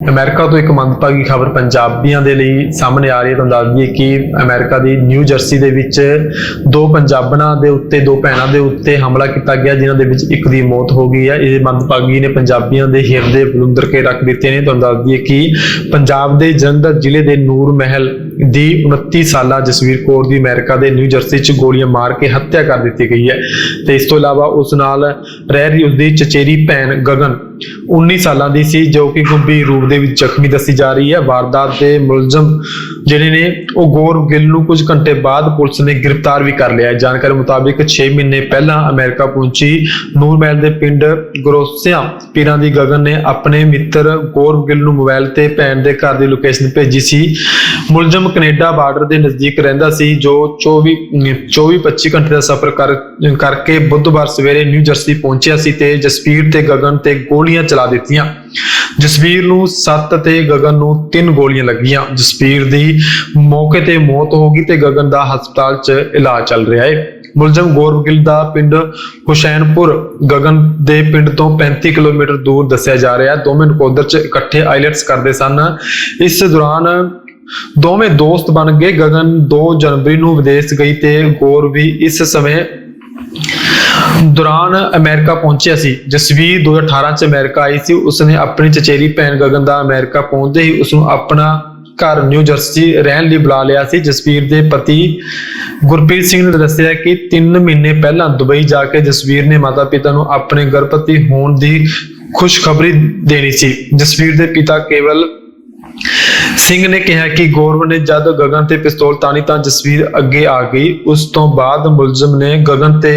America ਤੋਂ ਇੱਕ ਮੰਦਭਾਗੀ ਖਬਰ ਪੰਜਾਬੀਆਂ ਦੇ ਲਈ ਸਾਹਮਣੇ ਆ ਰਹੀ ਹੈ? ਤੁਹਾਨੂੰ ਦੱਸ ਦਈਏ ਕਿ ਅਮਰੀਕਾ ਦੀ ਨਿਊ ਜਰਸੀ ਦੇ ਵਿੱਚ ਦੋ ਪੰਜਾਬਣਾਂ ਦੇ ਉੱਤੇ, ਦੋ ਭੈਣਾਂ ਦੇ ਉੱਤੇ ਹਮਲਾ ਕੀਤਾ ਗਿਆ, ਜਿਨ੍ਹਾਂ ਦੇ ਵਿੱਚ ਇੱਕ ਦੀ ਮੌਤ ਹੋ ਗਈ ਹੈ। ਇਹ ਮੰਦਭਾਗੀ ਨੇ ਪੰਜਾਬੀਆਂ ਦੇ ਹਿਰਦੇ ਬਲੁੰਦਰ ਕੇ ਰੱਖ ਦਿੱਤੇ ਨੇ। ਤੁਹਾਨੂੰ ਦੱਸ ਦਈਏ ਕਿ ਪੰਜਾਬ ਦੇ ਜਲੰਧਰ ਜ਼ਿਲ੍ਹੇ ਦੇ ਨੂਰ ਮਹਿਲ ਦੀ 29 ਸਾਲਾ ਜਸਵੀਰ ਕੌਰ ਦੀ ਅਮਰੀਕਾ ਦੇ ਨਿਊ ਜਰਸੀ 'ਚ ਗੋਲੀਆਂ ਮਾਰ ਕੇ ਹੱਤਿਆ ਕਰ ਦਿੱਤੀ ਗਈ ਹੈ ਤੇ ਇਸ ਤੋਂ ਇਲਾਵਾ ਉਸ ਨਾਲ ਰਹਿ ਰਹੀ ਉਸਦੀ ਚਚੇਰੀ ਭੈਣ ਗਗਨ 19 ਸਾਲਾਂ ਦੀ ਸੀ, ਜੋ ਕਿ ਗੰਭੀਰ ਰੂਪ ਦੇ ਵਿੱਚ ਜ਼ਖਮੀ ਦੱਸੀ ਜਾ ਰਹੀ ਹੈ। ਵਾਰਦਾਤ ਦੇ ਮੁਲਜ਼ਮ ਜਿਹੜੇ ਨੇ, ਉਹ ਗੌਰਵ ਗਿੱਲ ਨੂੰ ਕੁਝ ਘੰਟੇ ਬਾਅਦ ਪੁਲਿਸ ਨੇ ਗ੍ਰਿਫਤਾਰ ਵੀ ਕਰ ਲਿਆ ਹੈ। ਜਾਣਕਾਰੀ ਮੁਤਾਬਿਕ 6 ਮਹੀਨੇ ਪਹਿਲਾਂ ਅਮਰੀਕਾ ਪਹੁੰਚੀ ਨੂਰਮਹਿਲ ਦੇ ਪਿੰਡ ਗਰੋਸਿਆਂ ਪੀਰਾਂ ਦੀ ਗਗਨ ਨੇ ਆਪਣੇ ਮਿੱਤਰ ਗੌਰਵ ਗਿੱਲ ਨੂੰ ਮੋਬਾਈਲ ਤੇ ਭੈਣ ਦੇ ਘਰ ਦੀ ਲੋਕੇਸ਼ਨ ਭੇਜੀ ਸੀ। ਮੁਲਜ਼ਮ ਕੈਨੇਡਾ ਬਾਰਡਰ ਦੇ ਨਜ਼ਦੀਕ ਰਹਿੰਦਾ ਸੀ, ਜੋ 24 24 25 ਘੰਟੇ ਦਾ ਸਫ਼ਰ ਕਰ, ਕਰਕੇ ਬੁੱਧਵਾਰ ਸਵੇਰੇ ਨਿਊ ਜਰਸੀ ਪਹੁੰਚਿਆ ਸੀ ਤੇ ਜਸਵੀਰ ਤੇ ਗਗਨ ਤੇ ਗੋਲੀਆਂ ਚਲਾ ਦਿੱਤੀਆਂ। ਜਸਵੀਰ ਨੂੰ 7 ਤੇ ਗਗਨ ਨੂੰ 3 ਗੋਲੀਆਂ ਲੱਗੀਆਂ। ਜਸਵੀਰ ਦੀ ਮੌਕੇ ਤੇ ਮੌਤ ਹੋ ਗਈ ਤੇ ਗਗਨ ਦਾ ਹਸਪਤਾਲ 'ਚ ਇਲਾਜ ਚੱਲ ਰਿਹਾ ਹੈ। ਮੁਲਜ਼ਮ ਗੌਰਵ ਦਾ ਪਿੰਡ ਹੁਸ਼ੈਨਪੁਰ, ਗਗਨ ਦੇ ਪਿੰਡ ਤੋਂ 35 ਕਿਲੋਮੀਟਰ ਦੂਰ ਦੱਸਿਆ ਜਾ ਰਿਹਾ ਹੈ। ਦੋਵੇਂ ਨਕੋਦਰ 'ਚ ਇਕੱਠੇ ਆਈਲੈਟਸ ਕਰਦੇ ਸਨ। ਇਸ ਦੌਰਾਨ ਦੋਵੇਂ ਦੋਸਤ ਬਣ ਗਏ। ਗਗਨ 2 ਜਨਵਰੀ ਨੂੰ ਵਿਦੇਸ਼ ਗਈ ਤੇ ਗੌਰ ਵੀ ਇਸ ਸਮੇਂ ਦੌਰਾਨ ਅਮਰੀਕਾ ਪਹੁੰਚਿਆ ਸੀ। ਜਸਵੀਰ 2018 ਚ ਅਮਰੀਕਾ ਆਈ ਸੀ। ਉਸਨੇ ਆਪਣੀ ਚਚੇਰੀ ਭੈਣ ਗਗਨ ਦਾ ਅਮਰੀਕਾ ਪਹੁੰਚਦੇ ਹੀ ਉਸ ਨੂੰ ਆਪਣਾ ਘਰ ਨਿਊ ਜਰਸੀ ਰਹਿਣ ਲਈ ਬੁਲਾ ਲਿਆ ਸੀ। ਜਸਵੀਰ ਦੇ ਪਤੀ ਗੁਰਪ੍ਰੀਤ ਸਿੰਘ ਨੇ ਦੱਸਿਆ ਕਿ 3 ਮਹੀਨੇ ਪਹਿਲਾਂ ਦੁਬਈ ਜਾ ਕੇ ਜਸਵੀਰ ਨੇ ਮਾਤਾ-ਪਿਤਾ ਨੂੰ ਆਪਣੇ ਗਰਭਵਤੀ ਹੋਣ ਦੀ ਖੁਸ਼ਖਬਰੀ ਦੇਣੀ ਸੀ। ਜਸਵੀਰ ਦੇ ਪਿਤਾ ਕੇਵਲ ਸਿੰਘ ਨੇ ਕਿਹਾ ਕਿ ਗੌਰਵ ਨੇ ਜਦ ਗਗਨ ਤੇ ਪਿਸਤੌਲ ਤਾਣੀ ਤਾਂ ਜਸਵੀਰ ਅੱਗੇ ਆ ਗਈ, ਉਸ ਤੋਂ ਬਾਅਦ ਮੁਲਜ਼ਮ ਨੇ ਗਗਨ ਤੇ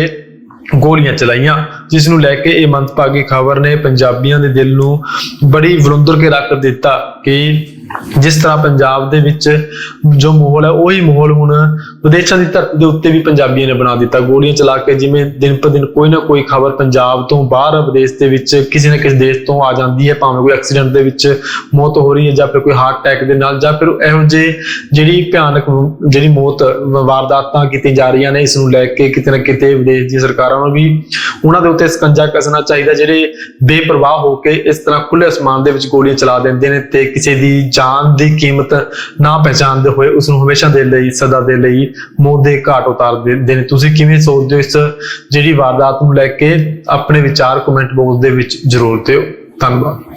ਗੋਲੀਆਂ ਚਲਾਈਆਂ, ਜਿਸ ਨੂੰ ਲੈ ਕੇ ਇਹ ਮੰਦਭਾਗੀ ਖਬਰ ਨੇ ਪੰਜਾਬੀਆਂ ਦੇ ਦਿਲ ਨੂੰ ਬੜੀ ਵਰੁੰਦਰ ਕੇ ਰੱਖ ਦਿੱਤਾ ਕਿ ਜਿਸ ਤਰ੍ਹਾਂ ਪੰਜਾਬ ਦੇ ਵਿੱਚ ਜੋ ਮਾਹੌਲ ਹੈ, ਉਹੀ ਮਾਹੌਲ ਹੁਣ ਵਿਦੇਸ਼ਾਂ ਦੀ ਧਰਤੀ ਦੇ ਉੱਤੇ ਵੀ ਪੰਜਾਬੀਆਂ ਨੇ ਬਣਾ ਦਿੱਤਾ। ਗੋਲੀਆਂ ਚਲਾ ਕੇ ਜਿਵੇਂ ਦਿਨ ਪਰ ਦਿਨ ਕੋਈ ਨਾ ਕੋਈ ਖਬਰ ਪੰਜਾਬ ਤੋਂ ਬਾਹਰ ਵਿਦੇਸ਼ ਦੇ ਵਿੱਚ ਕਿਸੇ ਨਾ ਕਿਸੇ ਦੇਸ਼ ਤੋਂ ਆ ਜਾਂਦੀ ਹੈ, ਭਾਵੇਂ ਕੋਈ ਐਕਸੀਡੈਂਟ ਦੇ ਵਿੱਚ ਮੌਤ ਹੋ ਰਹੀ ਹੈ ਜਾਂ ਫਿਰ ਕੋਈ ਹਾਰਟ ਅਟੈਕ ਦੇ ਨਾਲ ਜਾਂ ਫਿਰ ਇਹੋ ਜਿਹੇ ਜਿਹੜੀ ਭਿਆਨਕ ਜਿਹੜੀ ਮੌਤ, ਵਾਰਦਾਤਾਂ ਕੀਤੀਆਂ ਜਾ ਰਹੀਆਂ ਨੇ, ਇਸ ਨੂੰ ਲੈ ਕੇ ਕਿਤੇ ਨਾ ਕਿਤੇ ਵਿਦੇਸ਼ ਦੀ ਸਰਕਾਰਾਂ ਨੂੰ ਵੀ ਉਹਨਾਂ ਦੇ ਉੱਤੇ ਸਕੰਜਾ ਕੱਸਣਾ ਚਾਹੀਦਾ, ਜਿਹੜੇ ਬੇਪਰਵਾਹ ਹੋ ਕੇ ਇਸ ਤਰ੍ਹਾਂ ਖੁੱਲੇ ਅਸਮਾਨ ਦੇ ਵਿੱਚ ਗੋਲੀਆਂ ਚਲਾ ਦਿੰਦੇ ਨੇ ਤੇ ਕਿਸੇ ਦੀ ਜਾਨ ਦੀ ਕੀਮਤ ਨਾ ਪਹਿਚਾਨਦੇ ਹੋਏ ਉਸ ਨੂੰ ਹਮੇਸ਼ਾ ਦੇ ਲਈ, ਸਦਾ ਦੇ ਲਈ ਮੌਤ ਦੇ ਘਾਟ ਉਤਾਰ ਦਿੰਦੇ ਨੇ ਤੁਸੀਂ ਕਿਵੇਂ ਸੋਚਦੇ ਹੋ ਇਸ ਜਿਹੜੀ ਵਾਰਦਾਤ ਨੂੰ ਲੈ ਕੇ ਆਪਣੇ ਵਿਚਾਰ ਕਮੈਂਟ ਬਾਕਸ ਦੇ ਵਿੱਚ ਜ਼ਰੂਰ ਦਿਓ। ਧੰਨਵਾਦ।